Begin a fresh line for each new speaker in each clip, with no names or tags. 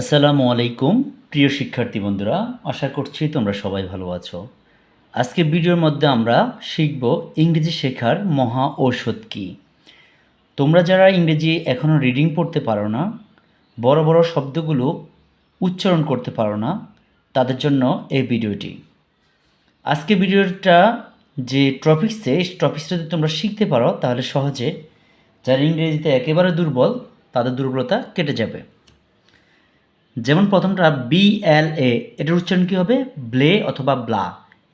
আসসালামু আলাইকুম, প্রিয় শিক্ষার্থী বন্ধুরা। আশা করছি তোমরা সবাই ভালো আছো। আজকে ভিডিওর মধ্যে আমরা শিখব ইংরেজি শেখার মহা ঔষধ কী। তোমরা যারা ইংরেজি এখনও রিডিং পড়তে পারো না, বড় বড় শব্দগুলো উচ্চারণ করতে পারো না, তাদের জন্য এই ভিডিওটি। আজকে ভিডিওটা যে টপিক্সে এই টপিক্সটা যদি তোমরা শিখতে পারো, তাহলে সহজে যারা ইংরেজিতে একেবারে দুর্বল, তাদের দুর্বলতা কেটে যাবে। যেমন প্রথমটা বি এল এ এটার উচ্চারণ কী হবে? ব্লে অথবা bla.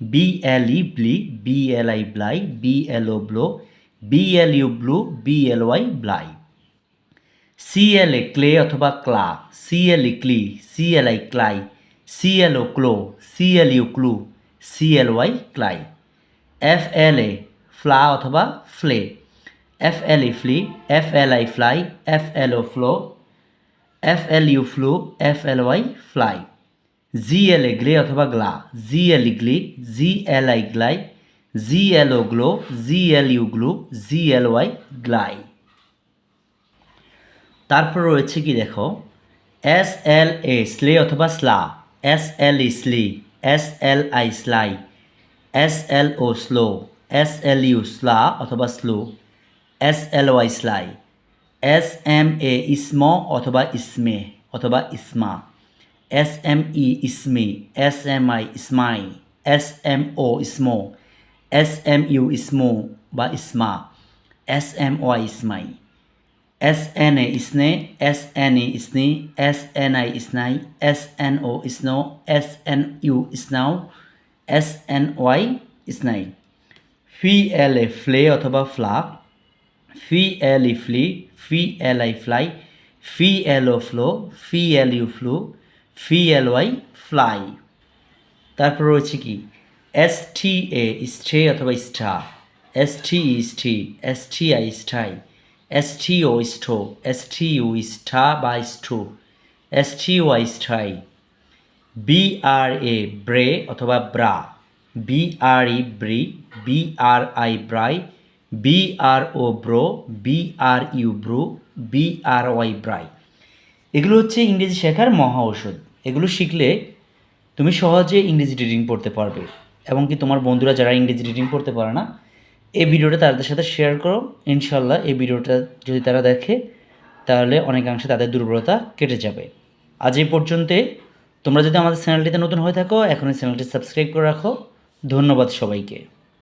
B L E bli B L I bly B L O blo B L U blu B L Y bly. C L A clay অথবা cla. C L E cli. C L I cly. C L O clo. C L U clu. C L Y cly. F L A fla অথবা flay. F L E fli. F L I fly. F L O flo. F L U flu F L Y fly G L A glay অথবা gla G L E gli G L I gly G L O glo G L U glu G L Y gly তারপর রয়েছে কি দেখো? S L A slay অথবা sla S L E sli S L I sly S L O slo S L U sla অথবা slo S L Y sly S M A sma অথবা ইসমে অথবা sma S M E smi S M I smy S M O smo S M U smo বা sma S M Y smy S N A snay S N E sni S N I sny S N O sno S N U snow S N Y sny F L A flay অথবা fla F L E fli F L I fly F L O flo F L U flu F L Y fly তারপর রয়েছে কি? S T A stay অথবা sta S T E sti S T I sty S T O sto S T U sta বা sto S T Y sty B R A bray অথবা bra. B R E bri. B R I bry. B bro B R U bru B R Y bry এগুলো হচ্ছে ইংরেজি শেখার মহা ঔষধ। এগুলো শিখলে তুমি সহজে ইংরেজি রিডিং পড়তে পারবে এবং কি তোমার বন্ধুরা যারা ইংরেজি রিডিং পড়তে পারে না, এই ভিডিওটা তাদের সাথে শেয়ার করো। ইনশাল্লাহ এই ভিডিওটা যদি তারা দেখে, তাহলে অনেকাংশে তাদের দুর্বলতা কেটে যাবে। আজ এই পর্যন্তে তোমরা যদি আমাদের চ্যানেলটিতে নতুন হয়ে থাকো এখন এই চ্যানেলটি সাবস্ক্রাইব করে রাখো। ধন্যবাদ সবাইকে।